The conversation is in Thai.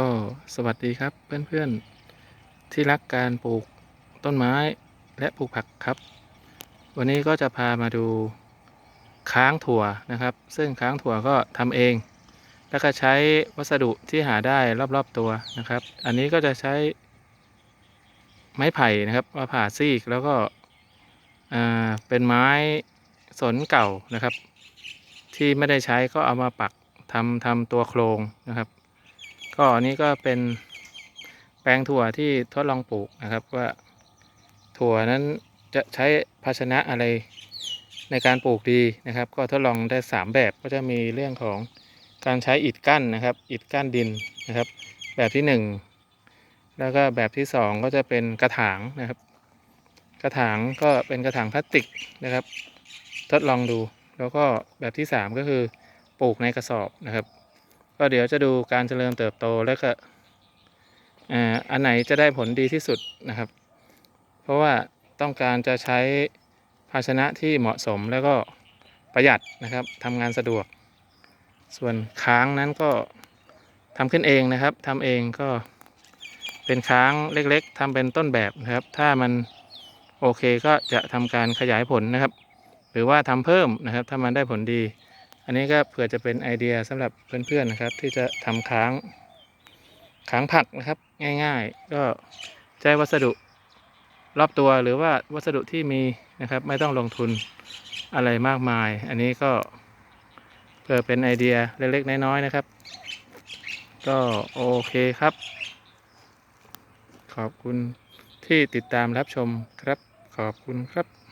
ก็สวัสดีครับเพื่อนๆที่รักการปลูกต้นไม้และปลูกผักครับ วันนี้ก็จะพามาดูค้างถั่วนะครับ ซึ่งค้างถั่วก็ทำเอง แล้วก็ใช้วัสดุที่หาได้รอบๆตัวนะครับ อันนี้ก็จะใช้ไม้ไผ่นะครับมาผ่าซีกแล้วก็อ่าเป็นไม้สนเก่านะครับ ที่ไม่ได้ใช้ก็เอามาปักทำทำตัวโครงนะครับ ก็อันนี้ก็เป็นแปลงถั่วที่ทดลองปลูกนะครับว่าถั่วนั้นจะใช้ภาชนะอะไรในการปลูกดีนะครับ ก็ทดลองได้ 3 แบบก็จะมีเรื่องของการใช้อิฐกั้นนะครับอิฐกั้นดินนะครับ แบบที่ 1 แล้วก็แบบที่ 2 ก็จะเป็นกระถางนะครับ กระถางก็เป็นกระถางพลาสติกนะครับ ทดลองดูแล้วก็แบบที่ 3 ก็คือปลูกในกระสอบนะครับ ก็เดี๋ยวจะดูการเจริญเติบโตแล้วก็อ่าอันไหนจะได้ผลดีที่สุดนะครับ เพราะว่าต้องการจะใช้ภาชนะที่เหมาะสมแล้วก็ประหยัดนะครับทำงานสะดวก ส่วนค้างนั้นก็ทำขึ้นเองนะครับทำเองก็เป็นค้างเล็กๆทำเป็นต้นแบบนะครับ ถ้ามันโอเคก็จะทำการขยายผลนะครับ หรือว่าทำเพิ่มนะครับ ถ้ามันได้ผลดี อันนี้ก็เผื่อจะเป็นไอเดียสำหรับเพื่อนๆนะครับ ที่จะทำค้างค้างผักนะครับ ง่าย ๆ ก็ใช้วัสดุรอบตัวหรือว่าวัสดุที่มีนะครับ ไม่ต้องลงทุนอะไรมากมาย อันนี้ก็เพื่อเป็นไอเดียเล็กๆน้อยๆนะครับ ก็โอเคครับ ขอบคุณที่ติดตามรับชมครับ ขอบคุณครับ